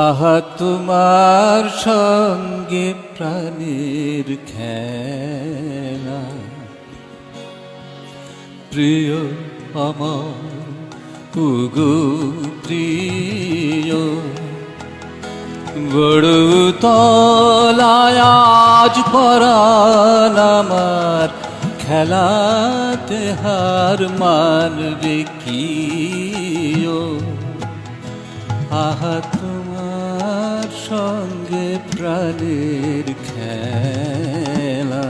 আহা তোমার সঙ্গে প্রাণীর খেলা। প্রিয় আমার উগু প্রিয় বড় তলায় আজ আমার, খেলাতে হার মানবে কি আহা তোমার সঙ্গে প্রাণের খেলা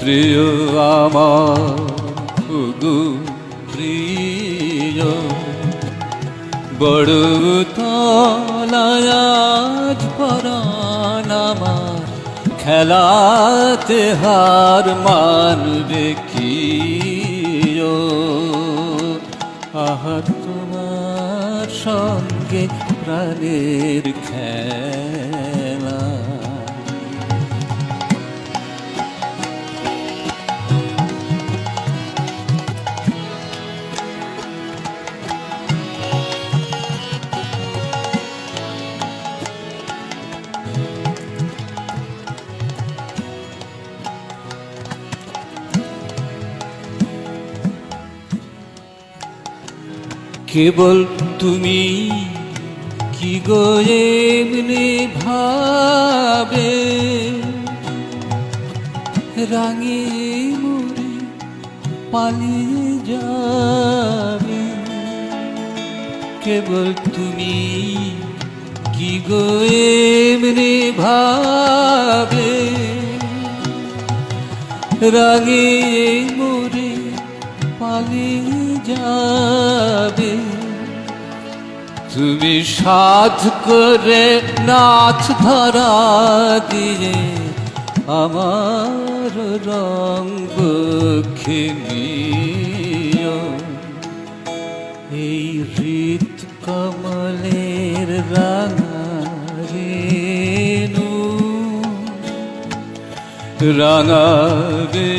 প্রিয় আমার প্রিয়, বড় তলায়াজ পরাণ আমার, খেলাতে হার মানবে কি? আহা, তোমার সঙ্গে প্রাণের খেলা। কেবল তুমি কি গো এমনি ভাবে? রাঙে মরে পালিয়ে যাবে। কেবল তুমি কি গো এমনি ভাবে? রাঙে মরে পালিয়ে যাবে। তুমি সাধ করে নাচ ধরা দিয়ে আমার খেলিও এই হৃদ কমলের রাঙা রেণু, রাঙা রে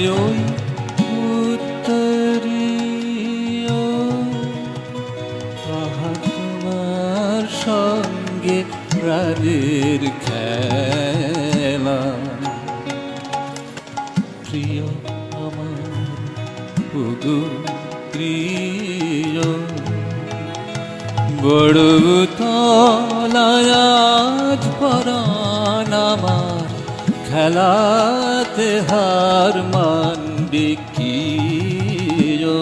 তোমার সঙ্গে প্রাণের খেলা প্রিয় আমার পুগু প্রিয়, বড় তলায়াজ পরাণ আমার খেলাতে হার মানবে কি ও?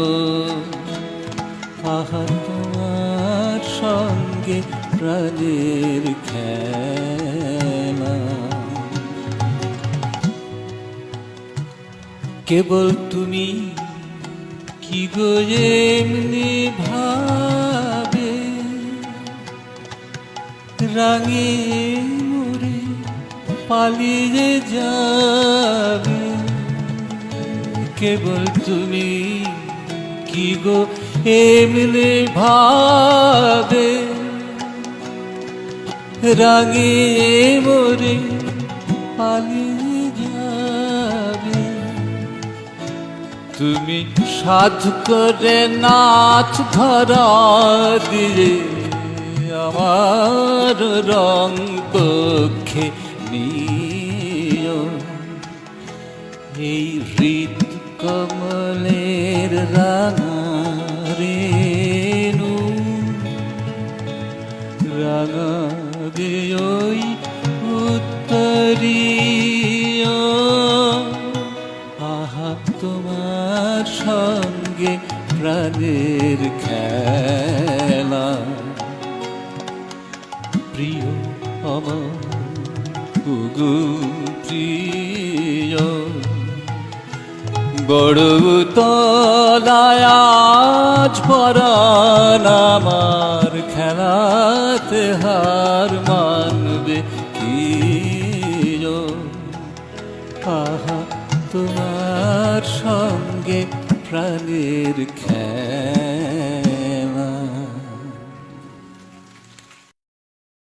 সঙ্গে প্রাণের খেলা কেবল তুমি কি গো এমনি ভাবে রাঙে মরে পালিয়ে যাবে? কেবল তুমি কি গো এমনি ভাবে রাঙে মরে পালিয়ে যাবে। তুমি সাধ করে নাচ ধরা দিয়ে আমার রং পক্ষে নিও। এই হৃদ কমলের রাঙা রেণু রাঙা উত্তরীয়। আহা তোমার সঙ্গে প্রাণের খেলা। প্রিয় আমার প্রিয়। বড় তলায়াজ পরাণ আমার খেলাতে হার মানবে? আহা তোমার সঙ্গে প্রাণের খেলা